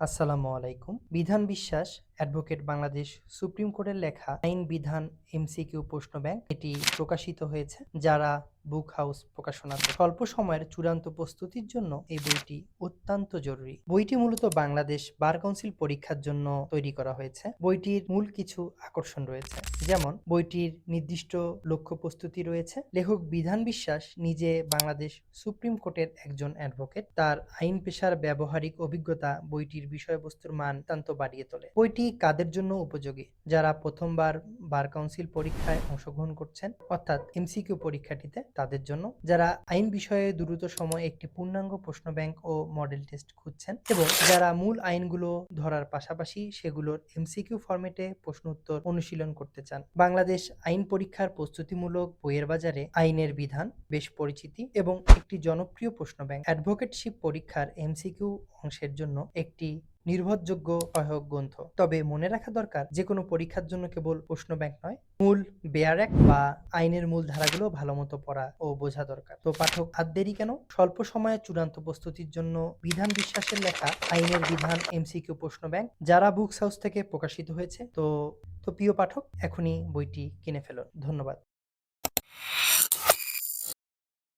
আসসালামু আলাইকুম। বিধান বিশ্বাস, অ্যাডভোকেট বাংলাদেশ সুপ্রিম কোর্টের লেখা, আইন বিধান এমসিকিউ প্রশ্ন ব্যাংক, এটি প্রকাশিত হয়েছে। যারা বুক হাউস প্রকাশনাতে স্বল্প সময়ের চূড়ান্ত প্রস্তুতির জন্য এই বইটি অত্যন্ত জরুরি। বইটি মূলত বাংলাদেশ বার কাউন্সিল পরীক্ষার জন্য তৈরি করা হয়েছে। বইটির মূল কিছু আকর্ষণ রয়েছে। যেমন, বইটির নির্দিষ্ট লক্ষ্য প্রস্তুতি রয়েছে। লেখক বিধান বিশ্বাস নিজে বাংলাদেশ সুপ্রিম কোর্টের একজন অ্যাডভোকেট। তার আইন পেশার ব্যবহারিক অভিজ্ঞতা বইটির বিষয়বস্তুর মান অত্যন্ত বাড়িয়ে তোলে। বইটি কাদের জন্য উপযোগী? যারা প্রথমবার বার কাউন্সিল পরীক্ষায় অংশগ্রহণ করছেন। অর্থাৎ এমসিকিউ পরীক্ষাটিতে তাদের জন্য। যারা আইন বিষয়ে দ্রুত সময়ে একটি পূর্ণাঙ্গ প্রশ্ন ব্যাংক ও মডেল টেস্ট খুঁজছেন এবং যারা মূল আইনগুলো ধরার পাশাপাশি সেগুলোর এমসিকিউ ফরম্যাটে প্রশ্ন উত্তর অনুশীলন করতে চান। বাংলাদেশ আইন পরীক্ষার প্রস্তুতিমূলক বইয়ের বাজারে আইনের বিধান, বেশ পরিচিতি এবং একটি জনপ্রিয় প্রশ্ন ব্যাংক। অ্যাডভোকেটশিপ পরীক্ষার এমসিকিউ অংশের জন্য একটি নির্ভরযোগ্য সহায়ক গ্রন্থ। তবে মনে রাখা দরকার যে কোনো পরীক্ষার জন্য কেবল প্রশ্ন ব্যাংক নয়, মূল বেয়ার অ্যাক্ট বা আইনের মূল ধারাগুলো ভালো মতো পড়া ও বোঝা দরকার। তো পাঠক, আর দেরি কেন? স্বল্প সময়ে চূড়ান্ত প্রস্তুতির জন্য বিধান বিশ্বাসের লেখা আইনের বিধান এমসিকিউ প্রশ্ন ব্যাংক যারা বুকস হাউস থেকে প্রকাশিত হয়েছে। তো তো প্রিয় পাঠক, এখনই বইটি কিনে ফেলুন। ধন্যবাদ।